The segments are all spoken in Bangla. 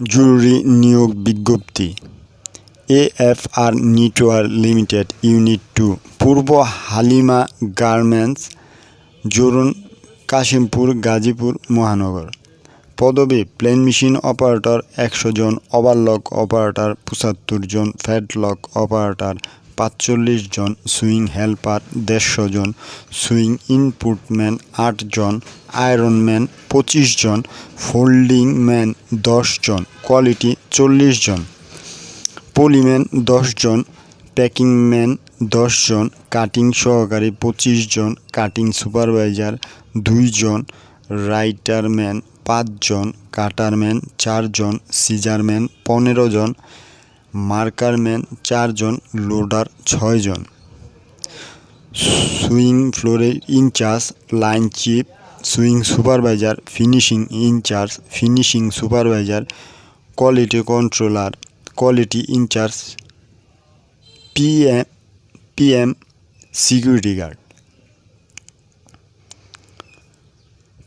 জরুরি নিয়োগ বিজ্ঞপ্তি। AFR knitwear limited unit two, পূর্ব হালিমা গার্মেন্টস, জরুন কাশিমপুর, গাজীপুর, মহানগর। পদবি, প্লেন মেশিন অপারেটর একশো জন, ওভারলক অপারেটর পঁচাত্তর জন, ফ্যাটলক অপারেটর পাঁচচল্লিশ জন সুইং হেল্পার, দেড়শো জন সুইং ইনপুটম্যান, আট জন আয়রনম্যান, পঁচিশ জন ফোল্ডিং ম্যান জন কোয়ালিটি, চল্লিশ জন পলিম্যান জন প্যাকিং ম্যান জন কাটিং সহকারী, পঁচিশ জন কাটিং সুপারভাইজার দুইজন রাইটারম্যান পাঁচজন কাটারম্যান চারজন সিজারম্যান, পনেরো জন মার্কারম্যান চারজন, লোডার ছয়জন। সুইং ফ্লোরের incharge, line chief sewing supervisor, finishing incharge, finishing supervisor, quality controller, quality incharge PM PM, security guard.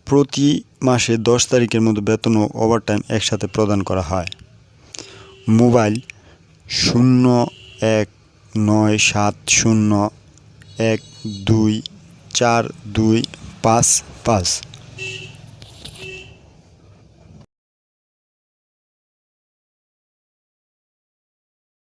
প্রতি মাসে দশ তারিখের মধ্যে বেতন ও ওভারটাইম একসাথে প্রদান করা হয়। মোবাইল শূন্য এক নয় সাত শূন্য এক দুই চার দুই পাঁচ পাঁচ